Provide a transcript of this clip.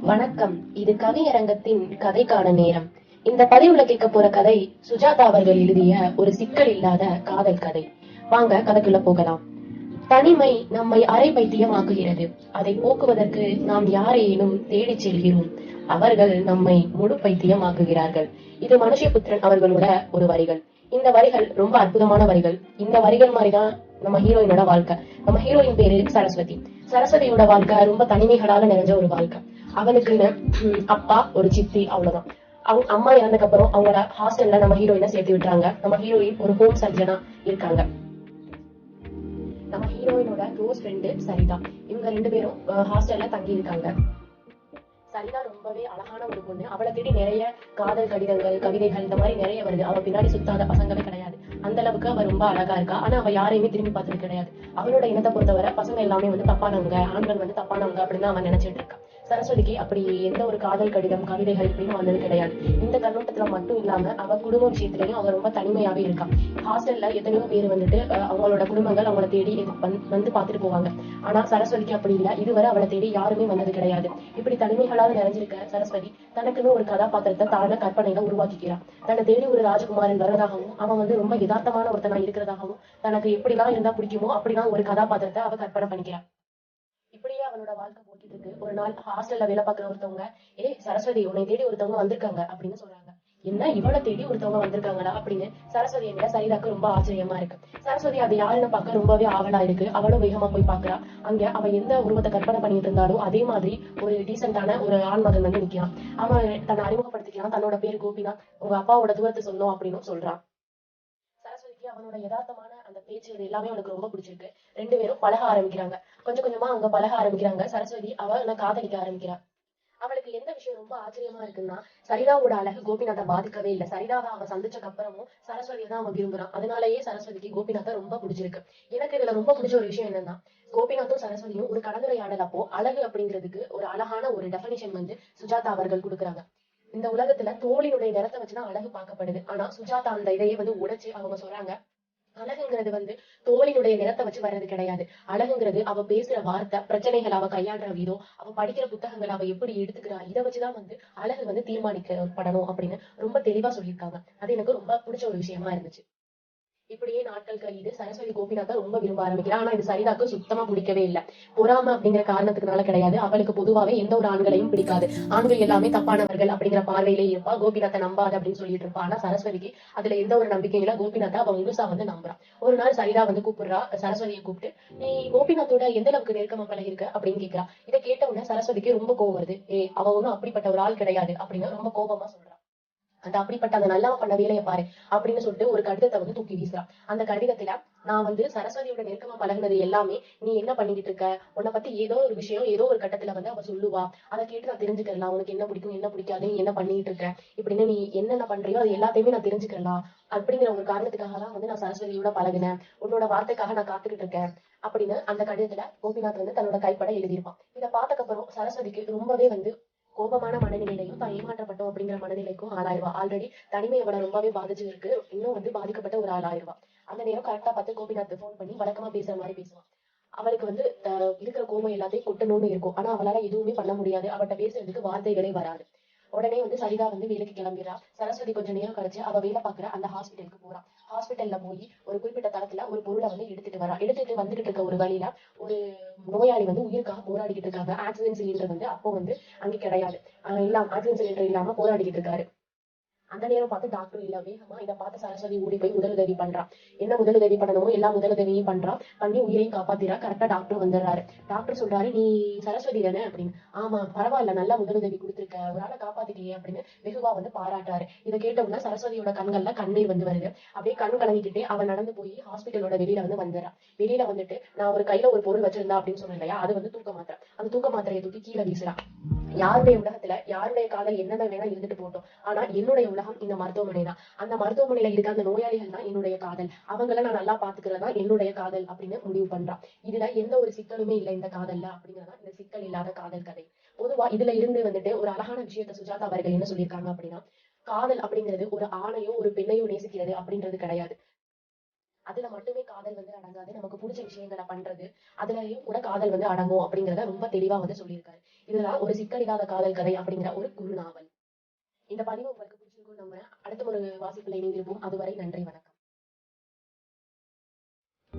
வணக்கம். இது கதையரங்கத்தின் கதைக்கான நேரம். இந்த பதிவுல கேட்க போற கதை சுஜாதா அவர்கள் எழுதிய ஒரு சிக்கல் இல்லாத காதல் கதை. வாங்க கதைக்குள்ள போகலாம். தனிமை நம்மை அரை பைத்தியம் ஆக்குகிறது அதை போக்குவதற்கு நாம் யாரையேனும் தேடிச் செல்கிறோம். அவர்கள் நம்மை முழு பைத்தியம் ஆக்குகிறார்கள் இது மனுஷபுத்திரன் அவர்களோட ஒரு வரிகள். இந்த வரிகள் ரொம்ப அற்புதமான வரிகள். இந்த வரிகள் மாதிரிதான் நம்ம ஹீரோயினோட வாழ்க்கை. நம்ம ஹீரோயின் பேரு சரஸ்வதி. சரஸ்வதியோட வாழ்க்கை ரொம்ப தனிமைகளால நிறைஞ்ச ஒரு வாழ்க்கை. அவனுக்குன்னு அப்பா ஒரு சித்தி அவ்வளவுதான். அவங்க அம்மா இறந்ததுக்கு அப்புறம் அவங்களோட ஹாஸ்டல்ல நம்ம ஹீரோயினை சேர்த்து விட்டுறாங்க. நம்ம ஹீரோயின் ஒரு ஹோம் சர்ஜனா இருக்காங்க. நம்ம ஹீரோயினோட க்ளோஸ் ஃப்ரெண்டு சரிதா. இவங்க ரெண்டு பேரும் ஹாஸ்டல்ல தங்கி இருக்காங்க சரிதா ரொம்பவே அழகான ஒரு பொண்ணு. அவளை தேடி நிறைய காதல் கடிதங்கள் கவிதைகள் இந்த மாதிரி நிறைய வருது. அவ பின்னாடி சுத்தாத பசங்களே கிடையாது. அந்த அளவுக்கு அவ ரொம்ப அழகா இருக்கா. ஆனா அவ யாரையுமே திரும்பி பார்த்தது கிடையாது. அவளோட இனத்தை பொறுத்தவரை பசங்க எல்லாமே வந்து தப்பானவங்க ஆண்கள் வந்து தப்பானவங்க அப்படின்னு அவன் நினைச்சிட்டு இருக்கா. சரஸ்வதிக்கு அப்படி எந்த ஒரு காதல் கடிதம் கவிதைகள் இப்படின்னு வந்தது கிடையாது. இந்த கண்ணோட்டத்துல மட்டும் இல்லாம அவ குடும்ப விஷயத்திலையும் அவ ரொம்ப தனிமையாவே இருக்கா. ஹாஸ்டல்ல எத்தனையோ பேர் வந்துட்டு அவங்களோட குடும்பங்கள் அவங்கள தேடி வந்து- வந்து பார்த்துட்டு போவாங்க. ஆனா சரஸ்வதிக்கு அப்படி இல்ல. இதுவரை அவளை தேடி யாருமே வந்தது கிடையாது. இப்படி தனிமைகளாக நிறைஞ்சிருக்க சரஸ்வதி தனக்குன்னு ஒரு கதாபாத்திரத்தை தான கற்பனையில உருவாக்கிக்கிறான் தன்னை தேடி ஒரு ராஜகுமாரன் வரதாகவும் அவன் வந்து ரொம்ப யதார்த்தமான ஒருத்தனா இருக்கிறதாகவும் தனக்கு எப்படிலாம் இருந்தா பிடிக்குமோ அப்படிலாம் ஒரு கதாபாத்திரத்தை அவ கற்பனை பண்ணிக்கிறான் இப்படியே அவனோட வாழ்க்கை போயிட்டு இருக்கு. ஒரு நாள் ஹாஸ்டல்ல வேலை பார்க்குற ஒருத்தவங்க ஏய் சரஸ்வதி உன்னை தேடி ஒருத்தவங்க வந்திருக்காங்க அப்படின்னு சொல்றாங்க. என்ன இவளை தேடி ஒருத்தவங்க வந்திருக்காங்களா? அப்படின்னு சரஸ்வதி என்ன சரிதாக்கு ரொம்ப ஆச்சரியமா இருக்கு. சரஸ்வதி அது யாருன்னு பார்க்க ரொம்பவே ஆவலா இருக்கு. அவளும் வேகமா போய் பாக்குறா அங்க அவ எந்த உருவத்தை கற்பனை பண்ணிட்டு இருந்தாலும் அதே மாதிரி ஒரு டீசென்டான ஒரு ஆண்மகன் வந்து நிக்கிறான். அவன் தன்னை அறிமுகப்படுத்திக்கிறான். தன்னோட பேரு கோபினா உங்க அப்பாவோட தூரத்தை சொன்னோம் அப்படின்னு சொல்றான். அவனோட யதார்த்தமான அந்த பேச்சு இது எல்லாமே அவனுக்கு ரொம்ப பிடிச்சிருக்கு. ரெண்டு பேரும் பழக ஆரம்பிக்கிறாங்க. கொஞ்சம் கொஞ்சமா அவங்க பழக ஆரம்பிக்கிறாங்க. சரஸ்வதி அவனை காதலிக்க ஆரம்பிக்கிறா. அவளுக்கு எந்த விஷயம் ரொம்ப ஆச்சரியமா இருக்குன்னா சரிதாவோட அழகு கோபிநாத்தை பாதிக்கவே இல்லை. சரிதாவை அவன் சந்திச்சக்கு அப்புறமும் சரஸ்வதியை தான் அவன் விரும்புறான் அதனாலயே சரஸ்வதிக்கு கோபிநாத்தை ரொம்ப பிடிச்சிருக்கு. எனக்கு இதுல ரொம்ப பிடிச்ச ஒரு விஷயம் என்னன்னா கோபிநாத்தும் சரஸ்வதியும் ஒரு கலந்துரையாடல் அப்போ அழகு அப்படிங்கிறதுக்கு ஒரு அழகான ஒரு டெபினிஷன் வந்து சுஜாதா அவர்கள் கொடுக்குறாங்க. இந்த உலகத்துல தோழினுடைய நிறத்தை வச்சுதான் அழகு பார்க்கப்படுது. ஆனா சுஜாதா அந்த இதையே வந்து உடைச்சு அவங்க சொல்றாங்க அழகுங்கிறது வந்து தோழினுடைய நிறத்தை வச்சு வர்றது கிடையாது. அழகுங்கிறது அவ பேசுற வார்த்தை பிரச்சனைகள் அவ கையாடுற விதம் அவ படிக்கிற புத்தகங்கள் அவ எப்படி எடுத்துக்கிறா இதை வச்சுதான் வந்து அழகு வந்து தீர்மானிக்கப்படணும் அப்படின்னு ரொம்ப தெளிவா சொல்லியிருக்காங்க. அது எனக்கு ரொம்ப பிடிச்ச ஒரு விஷயமா இருந்துச்சு. இப்படியே நாட்கள் கழியுது. சரஸ்வதி கோபிநாத்தை ரொம்ப விரும்ப ஆரம்பிக்கிறான் ஆனா இது சரிதாக்கு சுத்தமா பிடிக்கவே இல்லை. பொறாம அப்படிங்கிற காரணத்துக்குனால கிடையாது. அவளுக்கு பொதுவாவே எந்த ஒரு ஆண்களையும் பிடிக்காது. ஆண்கள் எல்லாமே தப்பானவர்கள் அப்படிங்கிற பார்வையிலே இருப்பா. கோபிநாத்தை நம்பாது அப்படின்னு சொல்லிட்டு இருப்பா. ஆனா சரஸ்வதிக்கு அதுல எந்த ஒரு நம்பிக்கையும் இல்ல. கோபிநாத்தை அவ முழுசா வந்து நம்புறான் ஒரு நாள் சரிதா வந்து கூப்பிடுறா. சரஸ்வதியை கூப்பிட்டு நீ கோபிநாத்தோட எந்த அளவுக்கு நெருக்கமா பழகிருக்க அப்படின்னு கேக்குறா. இதை கேட்ட உடனே சரஸ்வதிக்கு ரொம்ப கோவம் வருது. ஏ அவ ஒண்ணும் அப்படிப்பட்ட ஒரு ஆள் கிடையாது அப்படின்னு ரொம்ப கோபமா சொல்றான் அந்த அப்படிப்பட்ட அந்த நல்லவ பண்ண வேலையை பாரு அப்படின்னு சொல்லிட்டு ஒரு கடிதத்தை வந்து தூக்கி வீசுறான் அந்த கடிதத்துல நான் வந்து சரஸ்வதியோட நெருக்கமா பழகினது எல்லாமே நீ என்ன பண்ணிக்கிட்டு இருக்க? உன்னை பத்தி ஏதோ ஒரு விஷயம் ஏதோ ஒரு கட்டத்துல வந்து அவ சொல்லுவா. அதை கேட்டு நான் தெரிஞ்சுக்கலாம் உனக்கு என்ன பிடிக்கும் என்ன பிடிக்காது நீ என்ன பண்ணிட்டு இருக்க? இப்படின்னு நீ என்னென்ன பண்றியோ அது எல்லாத்தையுமே நான் தெரிஞ்சுக்கலாம் அப்படிங்கிற ஒரு காரணத்துக்காக தான் வந்து நான் சரஸ்வதியோட பழகுனேன். உன்னோட வார்த்தைக்காக நான் காத்துக்கிட்டு இருக்கேன். அப்படின்னு அந்த கடிதத்துல கோபிநாத் வந்து தன்னோட கைப்பட எழுதியிருப்பான். இதை பார்த்தக்கப்புறம் சரஸ்வதிக்கு ரொம்பவே வந்து கோபமான மனநிலையிலையும் தான் ஏமாற்றப்பட்டோம் அப்படிங்கிற மனநிலைக்கும் ஆளாயிருவா. ஆல்ரெடி தனிமை அவளை ரொம்பவே பாதிச்சு இருக்கு இன்னும் வந்து பாதிக்கப்பட்ட ஒரு ஆளாயிருவா. அந்த நேரம் கரெக்டா பார்த்து கோபிநாத் ஃபோன் பண்ணி வழக்கமா பேசுற மாதிரி பேசுவான் அவளுக்கு வந்து இருக்கிற கோபம் எல்லாத்தையும் கொட்டணும்னு இருக்கும். ஆனா அவளால எதுவுமே பண்ண முடியாது. அவட்ட பேசுறதுக்கு வார்த்தைகளே வராது. உடனே வந்து சரிதா வந்து வேலைக்கு கிளம்பிடுறா. சரஸ்வதி கொஞ்சம் நேரம் கழிச்சு அவ வேலை பாக்குற அந்த ஹாஸ்பிட்டலுக்கு போறா. ஹாஸ்பிட்டல்ல போய் ஒரு குறிப்பிட்ட தளத்துல ஒரு பொருளை வந்து எடுத்துட்டு வரா. எடுத்துட்டு வந்துகிட்டு இருக்க ஒரு வழியில ஒரு நோயாளி வந்து உயிருக்காக போராடிக்கிட்டு இருக்காங்க. ஆக்சிஜன் சிலிண்டர் வந்து அப்போ வந்து அங்க கிடையாது. அஹ் இல்லாம ஆக்சிஜன் சிலிண்டர் இல்லாம போராடிக்கிட்டு இருக்காரு. அந்த நேரம் பார்த்து டாக்டர் இல்ல வேகமா இதை பார்த்து சரஸ்வதி ஓடி போய் முதலுதவி பண்றா. என்ன முதலுதவி பண்ணணுமோ எல்லா முதலுதவியும் பண்றா. பண்ணி உயிரையும் காப்பாத்திரா கரெக்டா டாக்டர் வந்துடுறாரு. டாக்டர் சொல்றாரு நீ சரஸ்வதி தானே? அப்படின்னு. ஆமா பரவாயில்ல நல்லா முதலுதவி கொடுத்துருக்க. ஒரு ஆளை காப்பாத்திட்டியே அப்படின்னு வெகுவா வந்து பாராட்டாரு. இதை கேட்ட உடனே சரஸ்வதியோட கண்கள்ல கண்ணீர் வந்து வருது. அப்படியே கண் கலங்கிக்கிட்டே அவன் நடந்து போய் ஹாஸ்பிட்டலோட வெளியில வந்து வந்துடுறா. வெளியில வந்துட்டு நான் ஒரு கையில ஒரு பொருள் வச்சிருந்தா அப்படின்னு சொன்னேன் இல்லையா? அது வந்து தூக்க மாத்திரை அந்த தூக்க மாத்திரையை தூக்கி கீழே வீசுறான் யாருடைய உலகத்துல யாருடைய காதல் என்னென்ன வேணா இருந்துட்டு போட்டோம் ஆனா என்னுடைய உலகம் இந்த மருத்துவமனை தான். அந்த மருத்துவமனையில இருக்க அந்த நோயாளிகள் தான் என்னுடைய காதல். அவங்கள நான் நல்லா பாத்துக்கிறதா என்னுடைய காதல் அப்படின்னு முடிவு பண்றான். இதுல எந்த ஒரு சிக்கலுமே இல்லை இந்த காதல்ல அப்படிங்கறதா இந்த சிக்கல் இல்லாத காதல் கதை. பொதுவா இதுல இருந்து வந்துட்டு ஒரு அழகான விஷயத்த சுஜாதா அவர்கள் என்ன சொல்லியிருக்காங்க அப்படின்னா காதல் அப்படிங்கிறது ஒரு ஆணையோ ஒரு பெண்ணையோ நேசிக்கிறது அப்படின்றது கிடையாது. அதுல மட்டுமே காதல் வந்து அடங்காது. நமக்கு பிடிச்ச விஷயங்களை பண்றது அதுலயும் கூட காதல் வந்து அடங்கும் அப்படிங்கறத ரொம்ப தெளிவா வந்து சொல்லியிருக்காரு. இதுதான் ஒரு சிக்கல் இல்லாத காதல் கதை அப்படிங்கிற ஒரு குறுநாவல். இந்த பதிவு உங்களுக்கு பிடிச்சிருக்கும் நம்புறேன். அடுத்த ஒரு வாசிப்புல இணைந்திருப்போம். அதுவரை நன்றி வணக்கம்.